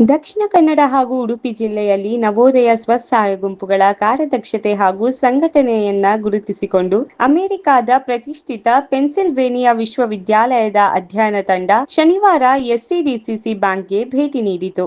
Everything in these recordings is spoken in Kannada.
ದಕ್ಷಿಣ ಕನ್ನಡ ಹಾಗೂ ಉಡುಪಿ ಜಿಲ್ಲೆಯಲ್ಲಿ ನವೋದಯ ಸ್ವಸಹಾಯ ಗುಂಪುಗಳ ಕಾರ್ಯದಕ್ಷತೆ ಹಾಗೂ ಸಂಘಟನೆಯನ್ನ ಗುರುತಿಸಿಕೊಂಡು ಅಮೆರಿಕಾದ ಪ್ರತಿಷ್ಠಿತ ಪೆನ್ಸಿಲ್ವೇನಿಯಾ ವಿಶ್ವವಿದ್ಯಾಲಯದ ಅಧ್ಯಯನ ತಂಡ ಶನಿವಾರ ಎಸ್ಸಿಡಿಸಿಸಿ ಬ್ಯಾಂಕ್ಗೆ ಭೇಟಿ ನೀಡಿತು.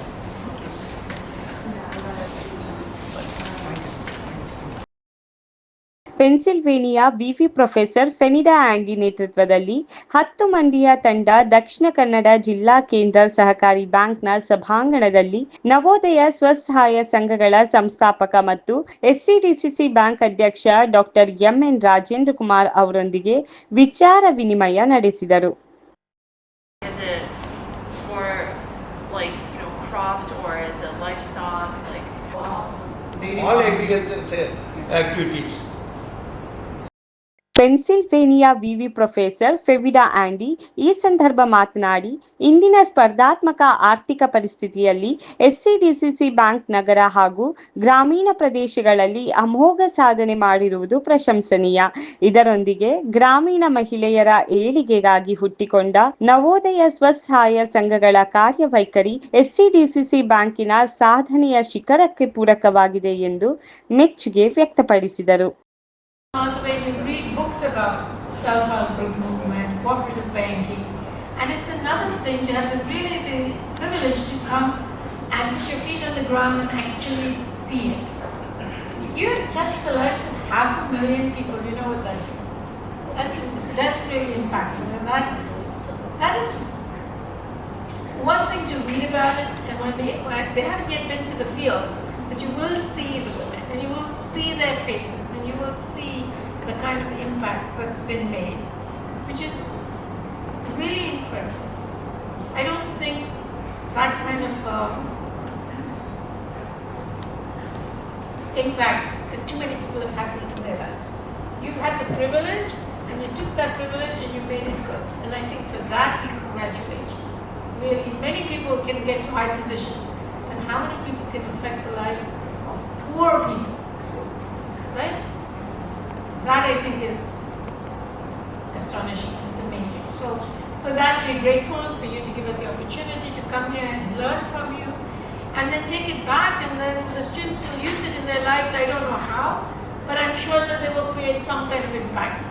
ಪೆನ್ಸಿಲ್ವೇನಿಯಾ ವಿವಿ ಪ್ರೊಫೆಸರ್ ಫೆನಿಡಾ ಆಂಡಿ ನೇತೃತ್ವದಲ್ಲಿ ಹತ್ತು ಮಂದಿಯ ತಂಡ ದಕ್ಷಿಣ ಕನ್ನಡ ಜಿಲ್ಲಾ ಕೇಂದ್ರ ಸಹಕಾರಿ ಬ್ಯಾಂಕ್ನ ಸಭಾಂಗಣದಲ್ಲಿ ನವೋದಯ ಸ್ವಸಹಾಯ ಸಂಘಗಳ ಸಂಸ್ಥಾಪಕ ಮತ್ತು ಎಸ್ಸಿಡಿಸಿಸಿ ಬ್ಯಾಂಕ್ ಅಧ್ಯಕ್ಷ ಡಾಕ್ಟರ್ ಎಂಎನ್ ರಾಜೇಂದ್ರ ಕುಮಾರ್ ಅವರೊಂದಿಗೆ ವಿಚಾರ ವಿನಿಮಯ ನಡೆಸಿದರು. All agriculture for ಪೆನ್ಸಿಲ್ವೇನಿಯಾ ವಿವಿ ಪ್ರೊಫೆಸರ್ ಫೆವಿಡಾ ಆಂಡಿ ಈ ಸಂದರ್ಭ ಮಾತನಾಡಿ, ಇಂದಿನ ಸ್ಪರ್ಧಾತ್ಮಕ ಆರ್ಥಿಕ ಪರಿಸ್ಥಿತಿಯಲ್ಲಿ ಎಸ್ಸಿಡಿಸಿಸಿ ಬ್ಯಾಂಕ್ ನಗರ ಹಾಗೂ ಗ್ರಾಮೀಣ ಪ್ರದೇಶಗಳಲ್ಲಿ ಅಮೋಘ ಸಾಧನೆ ಮಾಡಿರುವುದು ಪ್ರಶಂಸನೀಯ. ಇದರೊಂದಿಗೆ ಗ್ರಾಮೀಣ ಮಹಿಳೆಯರ ಏಳಿಗೆಗಾಗಿ ಹುಟ್ಟಿಕೊಂಡ ನವೋದಯ ಸ್ವಸಹಾಯ ಸಂಘಗಳ ಕಾರ್ಯವೈಖರಿ ಎಸ್ಸಿಡಿಸಿಸಿ ಬ್ಯಾಂಕಿನ ಸಾಧನೆಯ ಶಿಖರಕ್ಕೆ ಪೂರಕವಾಗಿದೆ ಎಂದು ಮೆಚ್ಚುಗೆ ವ್ಯಕ್ತಪಡಿಸಿದರು. Books about self-help movement, cooperative banking, and it's another thing to have the really the privilege to come and put your feet on the ground and actually see it. You have touched the lives of half a million people. You know what that means. That's that's really impactful, and that that is one thing to read about it, and when they when they haven't yet been to the field, but you will see the women, and you will see their faces, and you will see the kind of impact that's been made, which is really incredible. I don't think that kind of um, impact that too many people have had in their lives. You've had the privilege, and you took that privilege and you made it good. And I think for that we congratulate you. Really, many people can get to high positions, and how many people can affect the lives of poor people, right? That I think is astonishing. It's amazing. So for that, we're grateful for you to give us the opportunity to come here and learn from you, and then take it back, and then the students will use it in their lives. I don't know how, but I'm sure that they will create some kind of impact.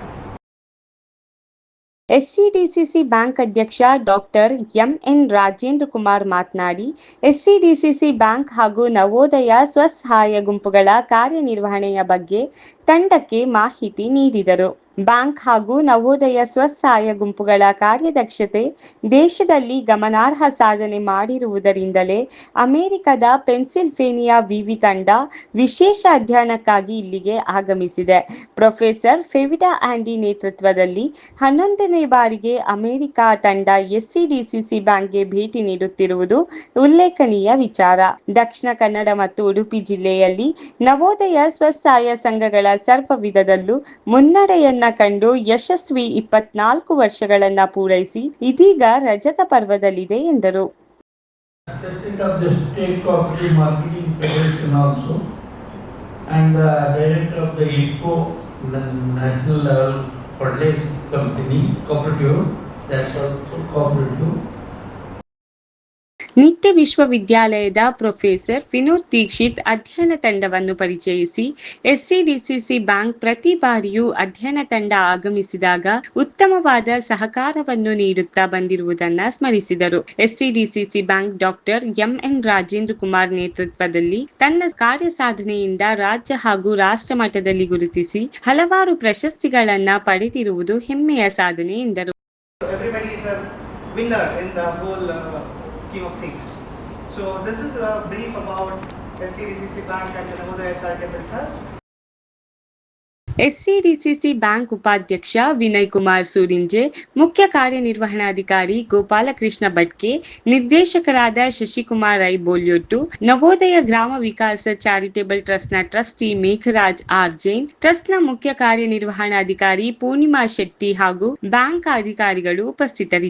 SCDCC bank ಅಧ್ಯಕ್ಷ ಡಾಕ್ಟರ್ ಎಂಎನ್ ರಾಜೇಂದ್ರ ಕುಮಾರ್ ಮಾತನಾಡಿ, ಎಸ್ಸಿಡಿಸಿಸಿ ಬ್ಯಾಂಕ್ ಹಾಗೂ ನವೋದಯ ಸ್ವಸಹಾಯ ಗುಂಪುಗಳ ಕಾರ್ಯನಿರ್ವಹಣೆಯ ಬಗ್ಗೆ ತಂಡಕ್ಕೆ ಮಾಹಿತಿ ನೀಡಿದರು. ಬ್ಯಾಂಕ್ ಹಾಗೂ ನವೋದಯ ಸ್ವಸಹಾಯ ಗುಂಪುಗಳ ಕಾರ್ಯದಕ್ಷತೆ ದೇಶದಲ್ಲಿ ಗಮನಾರ್ಹ ಸಾಧನೆ ಮಾಡಿರುವುದರಿಂದಲೇ ಅಮೆರಿಕದ ಪೆನ್ಸಿಲ್ವೇನಿಯಾ ವಿವಿ ತಂಡ ವಿಶೇಷ ಅಧ್ಯಯನಕ್ಕಾಗಿ ಇಲ್ಲಿಗೆ ಆಗಮಿಸಿದೆ. ಪ್ರೊಫೆಸರ್ ಫೆವಿಡಾ ಆಂಡಿ ನೇತೃತ್ವದಲ್ಲಿ ಹನ್ನೊಂದನೇ ಬಾರಿಗೆ ಅಮೆರಿಕ ತಂಡ ಎಸ್ಸಿಡಿಸಿಸಿ ಬ್ಯಾಂಕ್ಗೆ ಭೇಟಿ ನೀಡುತ್ತಿರುವುದು ಉಲ್ಲೇಖನೀಯ ವಿಚಾರ. ದಕ್ಷಿಣ ಕನ್ನಡ ಮತ್ತು ಉಡುಪಿ ಜಿಲ್ಲೆಯಲ್ಲಿ ನವೋದಯ ಸ್ವಸಹಾಯ ಸಂಘಗಳ ಸರ್ವ ವಿಧದಲ್ಲೂ ಮುನ್ನಡೆಯನ್ನ ಕಂಡು ಯಶಸ್ವಿ ಇಪ್ಪತ್ನಾಲ್ಕು ವರ್ಷಗಳನ್ನ ಪೂರೈಸಿ ಇದೀಗ ರಜತ ಪರ್ವದಲ್ಲಿದೆ ಎಂದರು. ನಿತ್ಯ ವಿಶ್ವವಿದ್ಯಾಲಯದ ಪ್ರೊಫೆಸರ್ ವಿನೋದ್ ದೀಕ್ಷಿತ್ ಅಧ್ಯಯನ ತಂಡವನ್ನು ಪರಿಚಯಿಸಿ ಎಸ್ಸಿಡಿಸಿಸಿ ಬ್ಯಾಂಕ್ ಪ್ರತಿ ಬಾರಿಯೂ ಅಧ್ಯಯನ ತಂಡ ಆಗಮಿಸಿದಾಗ ಉತ್ತಮವಾದ ಸಹಕಾರವನ್ನು ನೀಡುತ್ತಾ ಬಂದಿರುವುದನ್ನು ಸ್ಮರಿಸಿದರು. SCDCC bank doctor MN Rajendra Kumar ನೇತೃತ್ವದಲ್ಲಿ ತನ್ನ ಕಾರ್ಯ ಸಾಧನೆಯಿಂದ ರಾಜ್ಯ ಹಾಗೂ ರಾಷ್ಟ್ರ ಮಟ್ಟದಲ್ಲಿ ಗುರುತಿಸಿ ಹಲವಾರು ಪ್ರಶಸ್ತಿಗಳನ್ನ ಪಡೆದಿರುವುದು ಹೆಮ್ಮೆಯ ಸಾಧನೆ ಎಂದರು. Scheme of things. So, this is a brief about SCDCC Bank and the Navodaya Charitable Trust. SCDCC bank ಉಪಾಧ್ಯಕ್ಷ ವಿನಯ್ ಕುಮಾರ್ ಸೂರಿಂಜೆ ಮುಖ್ಯ ಕಾರ್ಯನಿರ್ವಹಣಾಧಿಕಾರಿ ಗೋಪಾಲಕೃಷ್ಣ ಭಟ್ಕೆ ನಿರ್ದೇಶಕರಾದ ಶಶಿಕುಮಾರ್ ಐ ಬೋಲ್ಯೊಟ್ಟು ನವೋದಯ ಗ್ರಾಮ ವಿಕಾಸ ಚಾರಿಟೇಬಲ್ ಟ್ರಸ್ಟ್ನ ಟ್ರಸ್ಟಿ ಮೇಘರಾಜ್ ಆರ್ ಜೈನ್ ಟ್ರಸ್ಟ್ನ ಮುಖ್ಯ ಕಾರ್ಯನಿರ್ವಹಣಾಧಿಕಾರಿ ಪೂರ್ಣಿಮಾ ಶೆಟ್ಟಿ ಹಾಗೂ ಬ್ಯಾಂಕ್ ಅಧಿಕಾರಿಗಳು ಉಪಸ್ಥಿತರಿದ್ದರು